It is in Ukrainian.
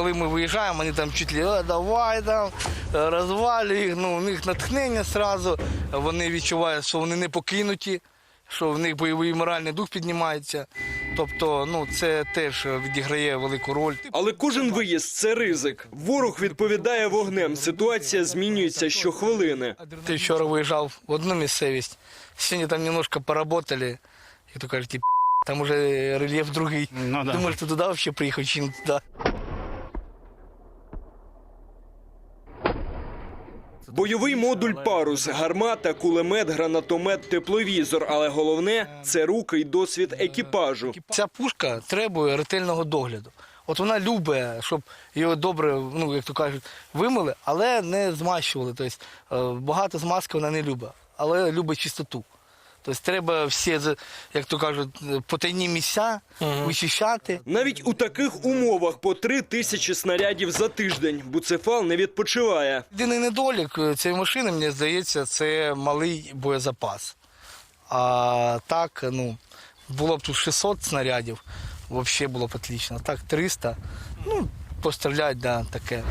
коли ми виїжджаємо, вони там чуть ли «Е, давай там, е, розвалюй їх. Ну, у них натхнення одразу. Вони відчувають, що вони не покинуті, що в них бойовий моральний дух піднімається. Тобто, ну це теж відіграє велику роль. Але кожен виїзд це ризик. Ворог відповідає вогнем. Ситуація змінюється щохвилини. Ти вчора виїжджав в одну місцевість, сьогодні там немножко поработали, як то кажуть, і там уже рельєф другий. Ну да. Думаєш, ти туди взагалі приїхав чи не туди? Бойовий модуль парус, гармата, кулемет, гранатомет, тепловізор. Але головне це руки й досвід екіпажу. Ця пушка требує ретельного догляду. От вона любить, щоб його добре, ну як то кажуть, вимили, але не змащували. Тобто е, багато змазки вона не любить, але любить чистоту. Тобто треба всі, з- як то кажуть, потайні місця вичищати. Навіть у таких умовах по три тисячі снарядів за тиждень буцефал не відпочиває. Єдиний недолік цієї машини, мені здається, це малий боєзапас. А так, ну, було б тут 600 снарядів, взагалі було б отлично. Так, 300, ну, постріляти, да, таке.